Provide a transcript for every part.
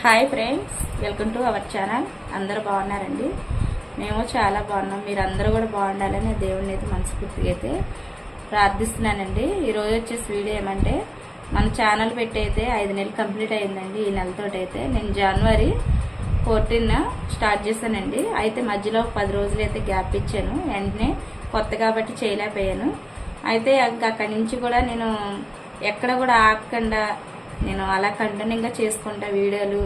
Hi friends welcome to our channel. అందరూ బాగున్నారండి? మేము చాలా బాగున్నాం. మీరు అందరూ కూడా బాగుండాలని దేవుడిని అయితే మనస్ఫూర్తిగా అయితే ప్రార్థిస్తున్నానండి. ఈరోజు వచ్చేసి వీడియో ఏమంటే మన ఛానల్ పెట్టి అయితే ఐదు నెలలు కంప్లీట్ అయిందండి ఈ నెలతో అయితే నేను జనవరి ఫోర్టీన్ స్టార్ట్ చేశానండి. అయితే మధ్యలో పది రోజులు అయితే గ్యాప్ ఇచ్చాను. వెంటనే కొత్త కాబట్టి చేయలేకపోయాను. అయితే ఇంకా అక్కడి నుంచి కూడా నేను ఎక్కడ కూడా ఆపకుండా నేను అలా కంటిన్యూగా చేసుకుంటా వీడియోలు.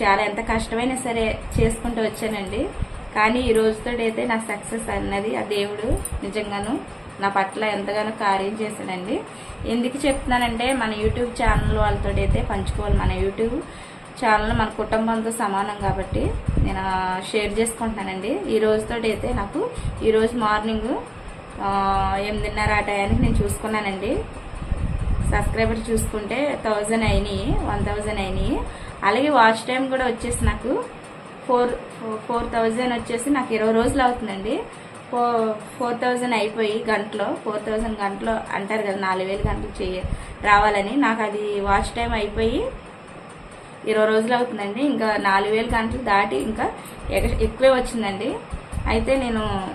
చాలా ఎంత కష్టమైనా సరే చేసుకుంటూ వచ్చానండి. కానీ ఈ రోజుతో అయితే నా సక్సెస్ అన్నది ఆ దేవుడు నిజంగాను నా పట్ల ఎంతగానో కార్యం చేశాడండి. ఎందుకు చెప్తున్నానంటే మన యూట్యూబ్ ఛానల్ వాళ్ళతో అయితే పంచుకోవాలి. మన యూట్యూబ్ ఛానల్ మన కుటుంబంతో సమానం కాబట్టి నేను షేర్ చేసుకుంటున్నానండి ఈ రోజుతో అయితే నాకు ఈరోజు మార్నింగ్ ఎనిమిదిన్నర ఆ టయానికి నేను చూసుకున్నానండి. సబ్స్క్రైబర్ చూసుకుంటే థౌజండ్ అయినాయి వన్ థౌజండ్ అయినాయి. అలాగే వాచ్ టైం కూడా వచ్చేసి నాకు ఫోర్ ఫోర్ థౌజండ్ వచ్చేసి నాకు ఇరవై రోజులు అవుతుందండి. ఫోర్ ఫోర్ థౌజండ్ అయిపోయి గంటలో ఫోర్ థౌజండ్ గంటలో అంటారు కదా నాలుగు వేలు గంటలు చేయ రావాలని. నాకు అది వాచ్ టైం అయిపోయి ఇరవై రోజులు అవుతుందండి. ఇంకా నాలుగు వేలు గంటలు దాటి ఇంకా ఎగ- ఎక్కువే వచ్చిందండి. అయితే నేను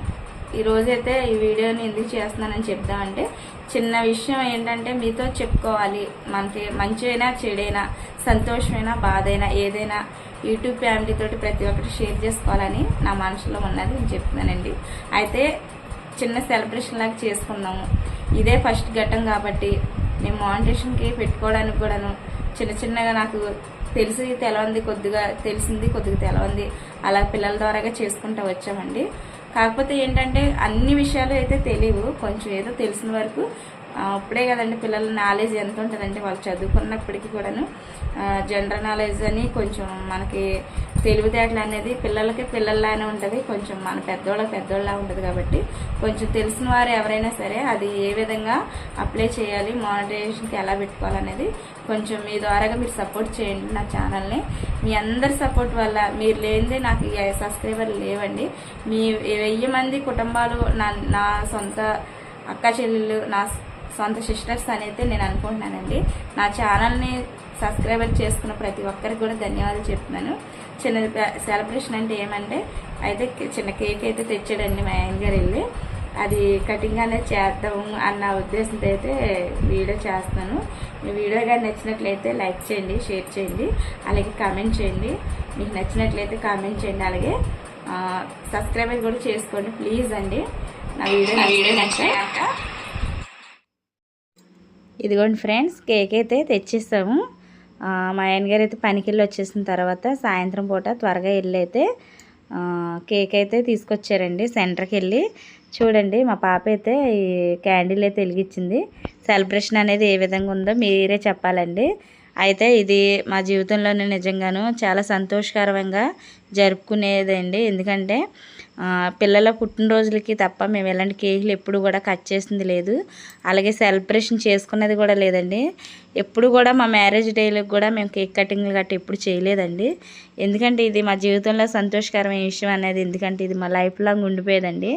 ఈ రోజైతే ఈ వీడియోని ఎందుకు చేస్తున్నానని చెప్దామంటే చిన్న విషయం ఏంటంటే మీతో చెప్పుకోవాలి. మనకి మంచైనా చెడైనా సంతోషమైనా బాధైనా ఏదైనా యూట్యూబ్ ఫ్యామిలీతో ప్రతి ఒక్కటి షేర్ చేసుకోవాలని నా మనసులో ఉన్నది నేను చెప్తున్నానండి. అయితే చిన్న సెలబ్రేషన్ లాగా చేసుకుందాము ఇదే ఫస్ట్ ఘట్టం కాబట్టి నేను మానిటేషన్కి పెట్టుకోవడానికి కూడాను చిన్న చిన్నగా నాకు తెలిసి తెలవంది కొద్దిగా తెలిసింది కొద్దిగా తెలవంది. అలా పిల్లల ద్వారాగా చేసుకుంటూ వచ్చామండి. కాకపోతే ఏంటంటే అన్ని విషయాలు అయితే తెలియవు. కొంచెం ఏదో తెలిసిన వరకు ఇప్పుడే కదండి పిల్లల నాలెడ్జ్ ఎంత ఉంటుందంటే వాళ్ళు చదువుకున్నప్పటికీ కూడాను జనరల్ నాలెడ్జ్ అని కొంచెం మనకి తెలివితేటలు అనేది పిల్లలకి పిల్లల్లానే ఉంటుంది. కొంచెం మన పెద్దోళ్ళకి పెద్దోళ్ళలా ఉంటుంది కాబట్టి కొంచెం తెలిసిన వారు ఎవరైనా సరే అది ఏ విధంగా అప్లై చేయాలి మానిటైజేషన్కి ఎలా పెట్టుకోవాలనేది కొంచెం మీ ద్వారాగా మీరు సపోర్ట్ చేయండి నా ఛానల్ని మీ అందరి సపోర్ట్ వల్ల మీరు లేనిదే నాకు ఈ సబ్స్క్రైబర్లు లేవండి. మీ వెయ్యి మంది కుటుంబాలు నా నా సొంత అక్క చెల్లెళ్ళు నా సొంత సిస్టర్స్ అని అయితే నేను అనుకుంటున్నానండి. నా ఛానల్ని సబ్స్క్రైబర్ చేసుకున్న ప్రతి ఒక్కరికి కూడా ధన్యవాదాలు చెప్తున్నాను. చిన్న సెలబ్రేషన్ అంటే ఏమంటే అయితే చిన్న కేక్ అయితే తెచ్చాడండి మా ఆయన గారు వెళ్ళి. అది కటింగ్ అనేది చేద్దాం అన్న ఉద్దేశంతో అయితే వీడియో చేస్తాను మీ వీడియో కానీ నచ్చినట్లయితే లైక్ చేయండి షేర్ చేయండి అలాగే కామెంట్ చేయండి. మీకు నచ్చినట్లయితే కామెంట్ చేయండి అలాగే సబ్స్క్రైబర్ కూడా చేసుకోండి ప్లీజ్ అండి. నా వీడియో నా వీడియో నచ్చాక ఇదిగోండి ఫ్రెండ్స్ కేక్ అయితే తెచ్చేసాము మా ఆయనగారు అయితే పనికి వెళ్ళి వచ్చేసిన తర్వాత సాయంత్రం పూట త్వరగా వెళ్ళి అయితే కేక్ అయితే తీసుకొచ్చారండి సెంటర్కి వెళ్ళి చూడండి మా పాప అయితే ఈ క్యాండిల్ అయితే వెలిగించింది. సెలబ్రేషన్ అనేది ఏ విధంగా ఉందో మీరే చెప్పాలండి. అయితే ఇది మా జీవితంలోనే నిజంగాను చాలా సంతోషకరంగా జరుపుకునేదండి. ఎందుకంటే పిల్లల పుట్టినరోజులకి తప్ప మేము ఎలాంటి కేకులు ఎప్పుడు కూడా కట్ చేసింది లేదు. అలాగే సెలబ్రేషన్ చేసుకున్నది కూడా లేదండి. ఎప్పుడు కూడా మా మ్యారేజ్ డేలకు కూడా మేము కేక్ కటింగ్లు గట్టి ఎప్పుడు చేయలేదండి. ఎందుకంటే ఇది మా జీవితంలో సంతోషకరమైన విషయం అనేది. ఎందుకంటే ఇది మా లైఫ్ లాంగ్ ఉండిపోయేదండి.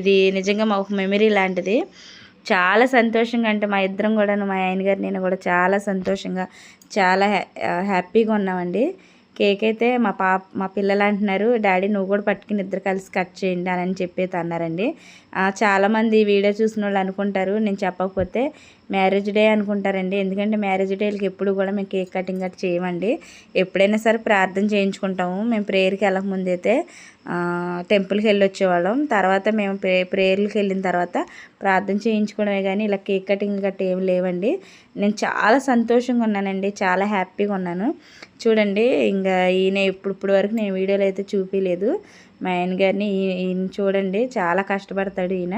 ఇది నిజంగా మా ఒక మెమరీ లాంటిది. చాలా సంతోషంగా అంటే మా ఇద్దరం కూడా మా ఆయన గారు నేను కూడా చాలా సంతోషంగా చాలా హ్యా హ్యాపీగా ఉన్నామండి. కేక్ అయితే మా పాప మా పిల్లలు అంటున్నారు డాడీ నువ్వు కూడా పట్టుకుని ఇద్దరు కలిసి కట్ చేయండి అని చెప్పేది అన్నారండి. చాలామంది వీడియో చూసిన వాళ్ళు అనుకుంటారు నేను చెప్పకపోతే మ్యారేజ్ డే అనుకుంటారండి. ఎందుకంటే మ్యారేజ్ డేలకి ఎప్పుడు కూడా మేము కేక్ కటింగ్ గట్రా చేయమండి. ఎప్పుడైనా సరే ప్రార్థన చేయించుకుంటాము. మేము ప్రేయర్కి వెళ్ళకముందైతే టెంపుల్కి వెళ్ళి వచ్చేవాళ్ళం తర్వాత మేము ప్రే ప్రేయర్లకు వెళ్ళిన తర్వాత ప్రార్థన చేయించుకోవడమే కానీ ఇలా కేక్ కటింగ్ గట్ట ఏమి లేవండి. నేను చాలా సంతోషంగా ఉన్నానండి. చాలా హ్యాపీగా ఉన్నాను. చూడండి ఇంకా ఈయన ఇప్పుడు ఇప్పుడు వరకు నేను వీడియోలో అయితే చూపించలేదు మా ఆయన గారిని ఈయన చూడండి చాలా కష్టపడతాడు ఈయన.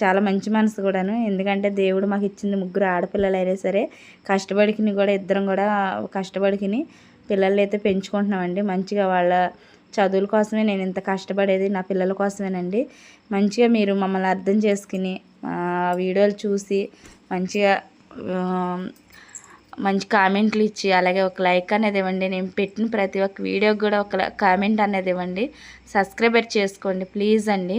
చాలా మంచి మనసు కూడాను. ఎందుకంటే దేవుడు మాకు ఇచ్చింది ముగ్గురు ఆడపిల్లలు అయినా సరే కష్టపడికిని కూడా ఇద్దరం కూడా కష్టపడికిని పిల్లల్ని అయితే పెంచుకుంటున్నామండి. మంచిగా వాళ్ళ చదువుల కోసమే నేను ఇంత కష్టపడేది నా పిల్లల కోసమేనండి. మంచిగా మీరు మమ్మల్ని అర్థం చేసుకుని వీడియోలు చూసి మంచిగా మంచి కామెంట్లు ఇచ్చి అలాగే ఒక లైక్ అనేది ఇవ్వండి. నేను పెట్టిన ప్రతి ఒక్క వీడియోకి కూడా ఒక కామెంట్ అనేది ఇవ్వండి. సబ్స్క్రైబర్ చేసుకోండి ప్లీజ్ అండి.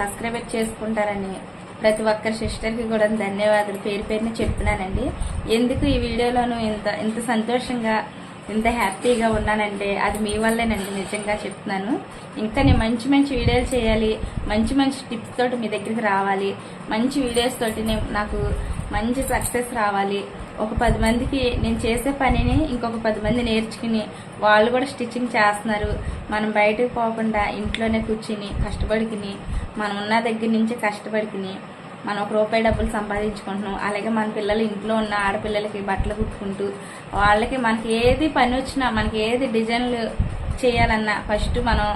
సబ్స్క్రైబర్ చేసుకుంటారని ప్రతి ఒక్కరి సిస్టర్కి కూడా ధన్యవాదాలు. పేరు పేరుని చెప్తున్నానండి. ఎందుకు ఈ వీడియోలోను ఇంత ఇంత సంతోషంగా ఇంత హ్యాపీగా ఉన్నానంటే అది మీ వల్లేనండి నిజంగా చెప్తున్నాను. ఇంకా నేను మంచి మంచి వీడియోలు చేయాలి మంచి మంచి టిప్స్ తోటి మీ దగ్గరికి రావాలి మంచి వీడియోస్ తోటి నాకు మంచి సక్సెస్ రావాలి ఒక పది మందికి నేను చేసే పనిని ఇంకొక పది మంది నేర్చుకుని వాళ్ళు కూడా స్టిచ్చింగ్ చేస్తున్నారు. మనం బయటకు పోకుండా ఇంట్లోనే కూర్చుని కష్టపడికిని మనం ఉన్న దగ్గర నుంచే కష్టపడికిని మనం ఒక రూపాయి డబ్బులు సంపాదించుకుంటున్నాం. అలాగే మన పిల్లలు ఇంట్లో ఉన్న ఆడపిల్లలకి బట్టలు కుట్టుకుంటూ వాళ్ళకి మనకి ఏది పని వచ్చినా మనకి ఏది డిజైన్లు చేయాలన్నా ఫస్ట్ మనం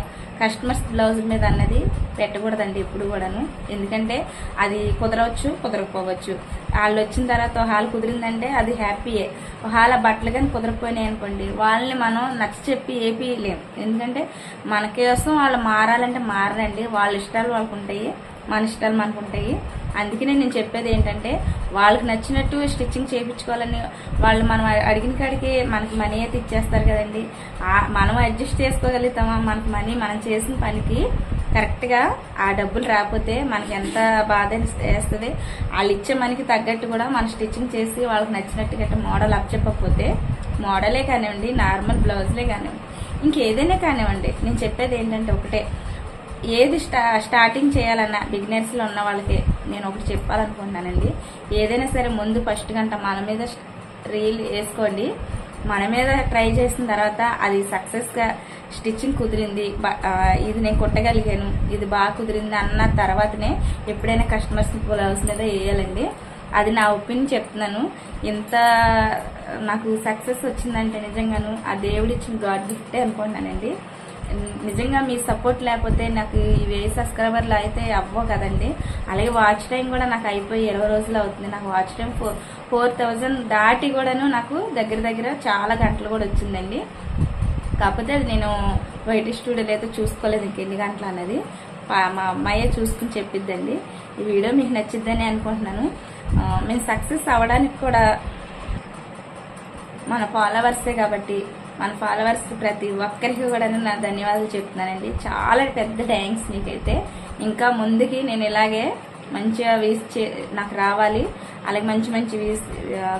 కస్టమర్స్ బ్లౌజ్ మీద అన్నది పెట్టకూడదండి ఎప్పుడు కూడాను. ఎందుకంటే అది కుదరవచ్చు కుదరకపోవచ్చు. వాళ్ళు వచ్చిన తర్వాత హాల్ కుదిరిందంటే అది హ్యాపీయే హాల బట్టలు కానీ కుదరకపోయినాయి అనుకోండి వాళ్ళని మనం నచ్చ చెప్పి ఏపీయలేం ఎందుకంటే మన కోసం వాళ్ళు మారాలంటే మారరండి. వాళ్ళ ఇష్టాలు వాళ్ళకు ఉంటాయి మన ఇష్టాలు మనకు ఉంటాయి అందుకనే నేను చెప్పేది ఏంటంటే వాళ్ళకి నచ్చినట్టు స్టిచ్చింగ్ చేయించుకోవాలని వాళ్ళు మనం అడిగిన కాడికి మనకి మనీ అయితే ఇచ్చేస్తారు కదండి. మనం అడ్జస్ట్ చేసుకోగలుగుతామా? మనకి మనీ మనం చేసిన పనికి కరెక్ట్గా ఆ డబ్బులు రాకపోతే మనకి ఎంత బాధ వేస్తుంది? వాళ్ళు ఇచ్చే మనకి తగ్గట్టు కూడా మనం స్టిచ్చింగ్ చేసి వాళ్ళకి నచ్చినట్టు గట్ట మోడల్ అప్పచెప్పకపోతే మోడలే కానివ్వండి నార్మల్ బ్లౌజ్లే కానివ్వండి ఇంకేదైనా కానివ్వండి. నేను చెప్పేది ఏంటంటే ఒకటే ఏది స్టా స్టార్టింగ్ చేయాలన్నా బిగినర్స్లో ఉన్న వాళ్ళకి నేను ఒకటి చెప్పాలనుకుంటున్నానండి. ఏదైనా సరే ముందు ఫస్ట్ గంట మన మీద రీల్ వేసుకోండి. మన మీద ట్రై చేసిన తర్వాత అది సక్సెస్గా స్టిచ్చింగ్ కుదిరింది. ఇది నేను కుట్టగలిగాను ఇది బాగా కుదిరింది అన్న తర్వాతనే ఎప్పుడైనా కస్టమర్స్కి బ్లౌజ్ మీద వేయాలండి. అది నా ఒపీనియన్ చెప్తున్నాను. ఇంత నాకు సక్సెస్ వచ్చిందంటే నిజంగాను ఆ దేవుడిచ్చిన గాడ్ గిఫ్టే అనుకుంటున్నానండి. నిజంగా మీ సపోర్ట్ లేకపోతే నాకు ఈ వెయ్యి సబ్స్క్రైబర్లు అయితే అవ్వవు కదండి. అలాగే వాచ్ టైం కూడా నాకు అయిపోయి ఇరవై రోజులు అవుతుంది. నాకు watch time four four thousand దాటి కూడాను నాకు దగ్గర దగ్గర చాలా గంటలు కూడా వచ్చిందండి. కాకపోతే అది నేను వైట్ స్టూడియోలో అయితే చూసుకోలేదు ఇంకెన్ని గంటలు అన్నది. మా అమ్మాయే చూసుకుని చెప్పిద్దండి. ఈ వీడియో మీకు నచ్చిద్దని అనుకుంటున్నాను. మేము సక్సెస్ అవ్వడానికి కూడా మన ఫాలోవర్సే కాబట్టి మన ఫాలోవర్స్ ప్రతి ఒక్కరికి కూడా నా ధన్యవాదాలు చెప్తున్నానండి. చాలా పెద్ద థ్యాంక్స్ నీకైతే ఇంకా ముందుకి నేను ఇలాగే మంచిగా వీస్ చే నాకు రావాలి. అలాగే మంచి మంచి వీస్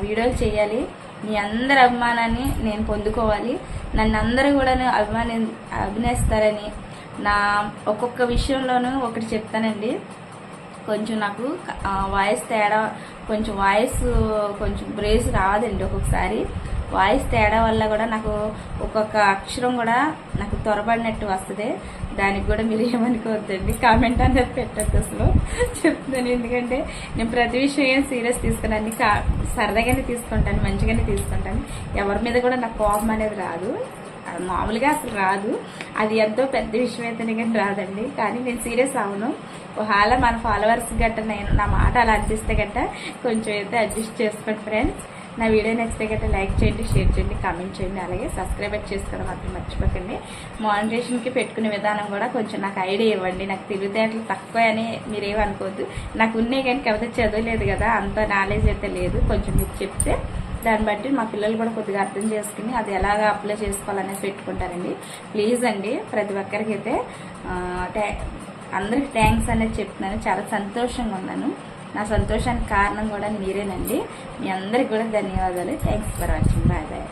వీడియోలు చేయాలి. మీ అందరి అభిమానాన్ని నేను పొందుకోవాలి. నన్ను అందరూ కూడా అభిమాని అభినయిస్తారని నా ఒక్కొక్క విషయంలోనూ ఒకటి చెప్తానండి. కొంచెం నాకు వాయిస్ తేడా కొంచెం వాయిస్ కొంచెం బ్రేస్ రాదండి ఒక్కొక్కసారి. వాయిస్ తేడా వల్ల కూడా నాకు ఒక్కొక్క అక్షరం కూడా నాకు త్వరపడినట్టు వస్తుంది. దానికి కూడా మీరు ఏమనుకోవద్దండి. కామెంట్ అనేది పెట్టద్దు అసలు. చెప్తాను ఎందుకంటే నేను ప్రతి విషయం ఏం సీరియస్ తీసుకున్నాను కా సరదాగానే తీసుకుంటాను మంచిగానే తీసుకుంటాను. ఎవరి మీద కూడా నాకు కోపం అనేది రాదు. అది మామూలుగా అసలు రాదు. అది ఎంతో పెద్ద విషయం అయితేనే కానీ రాదండి. కానీ నేను సీరియస్ అవును. ఒకవేళ మన ఫాలోవర్స్ గట్ట నేను నా మాట అలా అనిపిస్తే గట్ట కొంచెం అయితే అడ్జస్ట్ చేసుకోండి ఫ్రెండ్స్. నా వీడియో నచ్చితే గట్రా లైక్ చేయండి షేర్ చేయండి కామెంట్ చేయండి అలాగే సబ్స్క్రైబ్ చేసుకోవడం మాత్రం మర్చిపోకండి. మానిటేషన్కి పెట్టుకునే విధానం కూడా కొంచెం నాకు ఐడియా ఇవ్వండి. నాకు తెలివితేటలు తక్కువ అని మీరేమనుకోవద్దు నాకు ఉన్నాయి కానీ కాకపోతే చదవలేదు కదా అంత నాలెడ్జ్ అయితే లేదు. కొంచెం మీకు చెప్తే దాన్ని బట్టి మా పిల్లలు కూడా కొద్దిగా అర్థం చేసుకుని అది ఎలాగ అప్లై చేసుకోవాలనేది పెట్టుకుంటారండి. ప్లీజ్ అండి ప్రతి ఒక్కరికి అయితే అందరికి థ్యాంక్స్ అనేది చెప్తున్నాను. చాలా సంతోషంగా ఉన్నాను. నా సంతోషానికి కారణం కూడా మీరేనండి. మీ అందరికి కూడా ధన్యవాదాలు. Thanks for watching bye bye